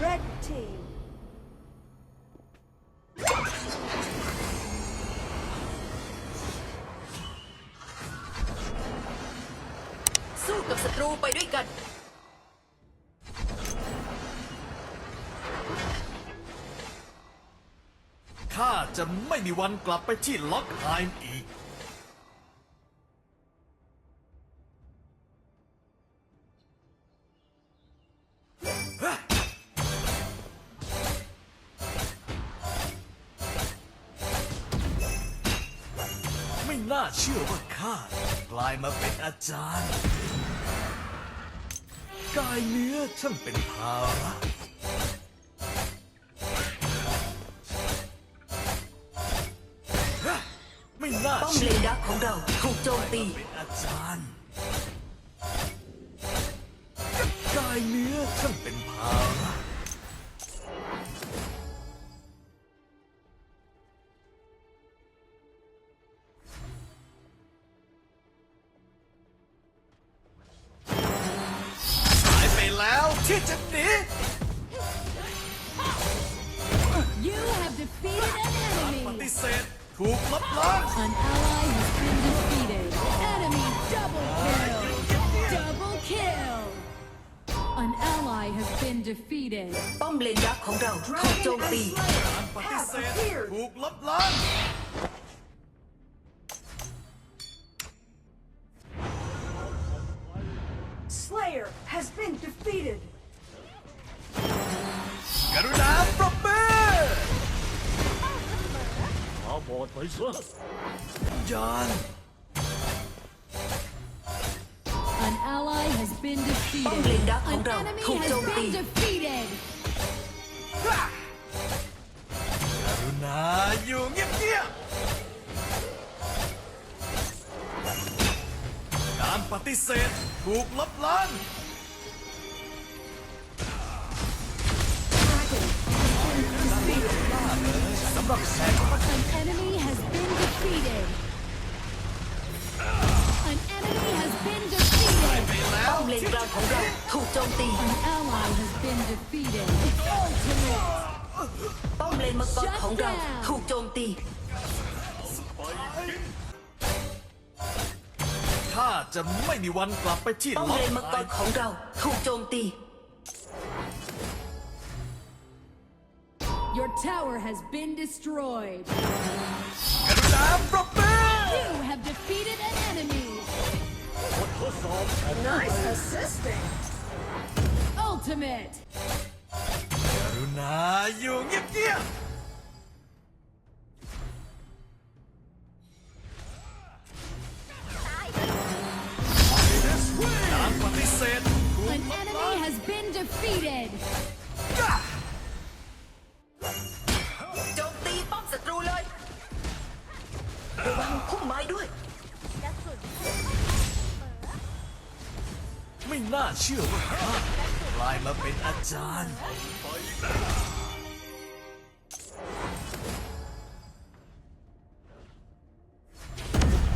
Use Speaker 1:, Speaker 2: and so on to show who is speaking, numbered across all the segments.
Speaker 1: Red team.
Speaker 2: สู้กับศัตรูไปด้วยกัน
Speaker 3: ข้าจะไม่มีวันกลับไปที่ล็อกไฮม์อีก น่าเชื่อว่าข้ากลายมาเป็นอาจารย์ กายเนื้อช่างเป็นภาระไม่น่า
Speaker 2: ป้อมเล
Speaker 3: เชื่อน
Speaker 2: ดักของเราถูกโจมตี
Speaker 3: เป็นอาจารย์ กายเนื้อช่างเป็นภาระ แล้วที่จะหนี
Speaker 4: You have defeated an
Speaker 3: ป
Speaker 4: enemy.
Speaker 3: ฏิเสธถูกลบล้าง
Speaker 4: An ally has been defeated. Enemy double kill. Double kill. An ally has been defeated.
Speaker 2: ป้อมเลนดักของเราถูกโจมตี
Speaker 3: ปฏิเสธถูกลบล้าง
Speaker 1: Slayer has been defeated.
Speaker 3: บอ
Speaker 5: ดไปซะ
Speaker 3: ยาน
Speaker 4: An ally has been defeated.
Speaker 2: Bom lên đá không
Speaker 4: An
Speaker 2: đâu,
Speaker 4: enemy
Speaker 2: không
Speaker 4: has
Speaker 2: trông
Speaker 4: been
Speaker 2: tì.
Speaker 4: defeated.
Speaker 3: กรุณาอยู่เงียบๆการปฏิเสธถูกลบล้าง
Speaker 4: An enemy has been defeated. An enemy has been defeated.
Speaker 3: ไปแล้
Speaker 2: อมเลนกลางของเราถูกโจมตี
Speaker 4: An ally has been defeated. Ultimate.
Speaker 2: ป้อมเลนมังกรของเราถูกโจมตี
Speaker 3: ข้าจะไม่มีวันกลับไปที่
Speaker 2: ป้อม
Speaker 3: ล็อ
Speaker 2: เลนมังกรของเราถูกโจมตี
Speaker 4: Your tower has been destroyed. You have defeated an enemy.
Speaker 1: Nice assisting.
Speaker 4: Ultimate.
Speaker 3: Karuna, you give
Speaker 4: An enemy has been defeated!
Speaker 3: น่าเชื่อว่าข้ากลายมาเป็นอาจารย์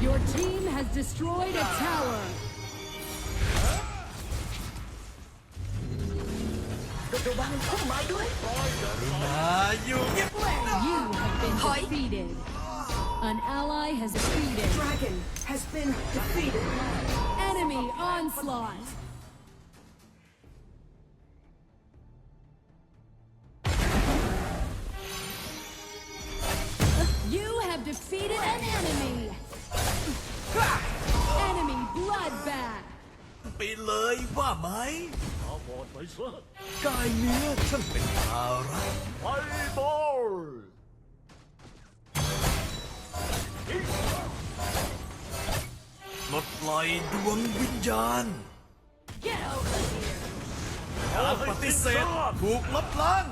Speaker 4: Your team has destroyed a tower.
Speaker 2: ระวังพุ่มไม้ด้วย
Speaker 3: นาอยู่เงียบ
Speaker 4: You have been
Speaker 2: Hi.
Speaker 4: defeated. An ally has defeated.
Speaker 1: Dragon has been defeated.
Speaker 4: Enemy onslaught. Defeated an enemy. Enemy bloodbath.
Speaker 3: ไปเลยว่าไหม
Speaker 5: อาบอดไปซะ
Speaker 3: กายเนื้อช่างเป็นภาระ
Speaker 5: ไฟบอล
Speaker 3: ปลดปล่อยดวงวิญญาณ
Speaker 4: Get over here.
Speaker 3: การปฏิเสธถูกลบล้าง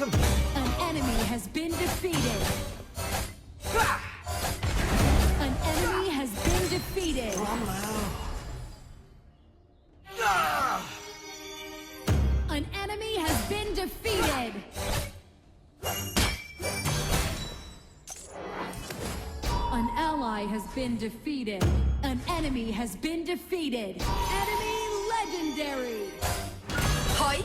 Speaker 4: An enemy has been defeated. An enemy has been defeated.
Speaker 3: Ah! An enemy has been defeated.
Speaker 4: An ally has been defeated. An enemy has been defeated. Enemy legendary. Hi.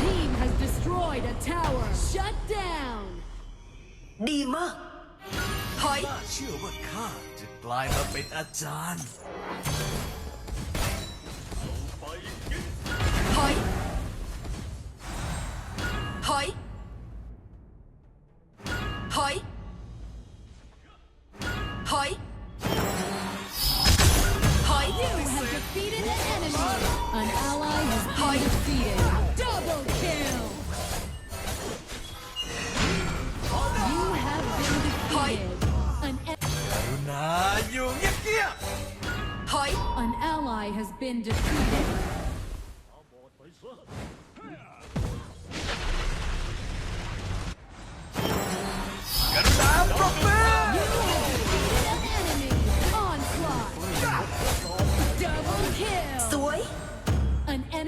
Speaker 4: team has destroyed a tower. Shut down.
Speaker 2: ดีมาก ถอย
Speaker 3: น่าเชื่อว่าข้าจะกลายมาเป็นอาจารย์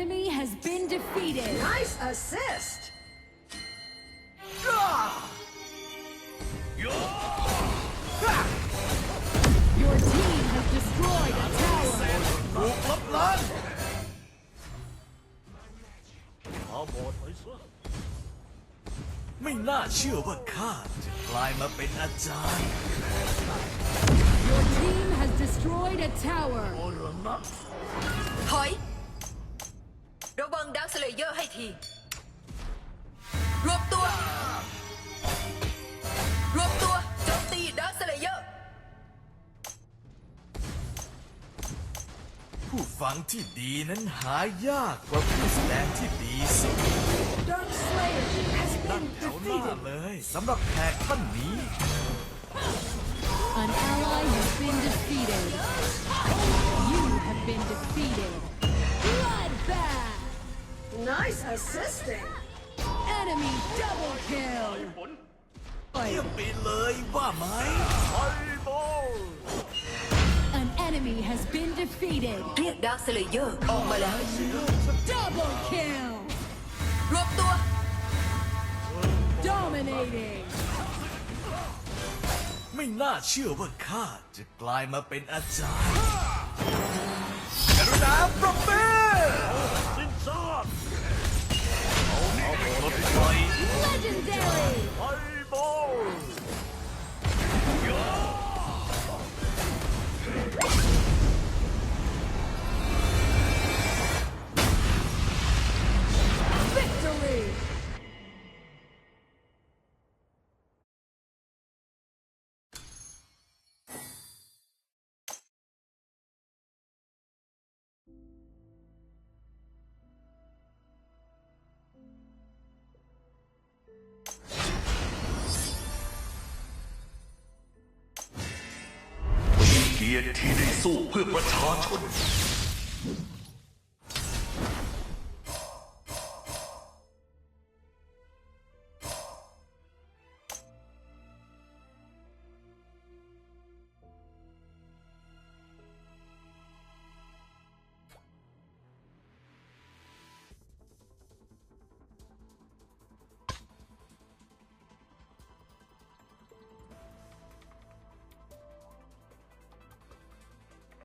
Speaker 4: enemy has been defeated.
Speaker 1: Nice assist.
Speaker 4: Your team has destroyed a tower.
Speaker 3: ถูกลบล้าง
Speaker 5: ตาบอดไปซะ
Speaker 3: ไม่น่าเชื่อว่าข้าจะกลายมาเป็นอาจารย์
Speaker 4: Your team has destroyed a tower.
Speaker 2: ถอย ระวังดักส เลเยอร์ให้ที รวบตัว รวบตัวโจมตีดักสเลเยอร์
Speaker 3: ผู้ฟังที่ดีนั้นหายากกว่าผู้แสดงที่ดีสิ
Speaker 1: Dark Slayer has
Speaker 3: ตั้ง
Speaker 1: been
Speaker 3: แถวหน้า
Speaker 1: defeated.
Speaker 3: เลยสำหรับแขกท่านนี้
Speaker 4: An ally has been defeated. You have been defeated. Bloodbath.
Speaker 1: Nice assisting.
Speaker 4: Enemy double kill.
Speaker 3: เยี่ยมไปเลยว่าไหม
Speaker 4: An enemy has been defeated.
Speaker 2: เรียกดักสเลเยอร์ออกมาแล้ว
Speaker 4: Double kill.
Speaker 2: รวบตัว
Speaker 4: Dominating.
Speaker 3: ไม่น่าเชื่อว่าข้าจะกลายมาเป็นอาจารย์ กรุณาปรบมือ
Speaker 5: สิ้นซา
Speaker 6: ยรติที่ได้สู้เพื่อประชาชน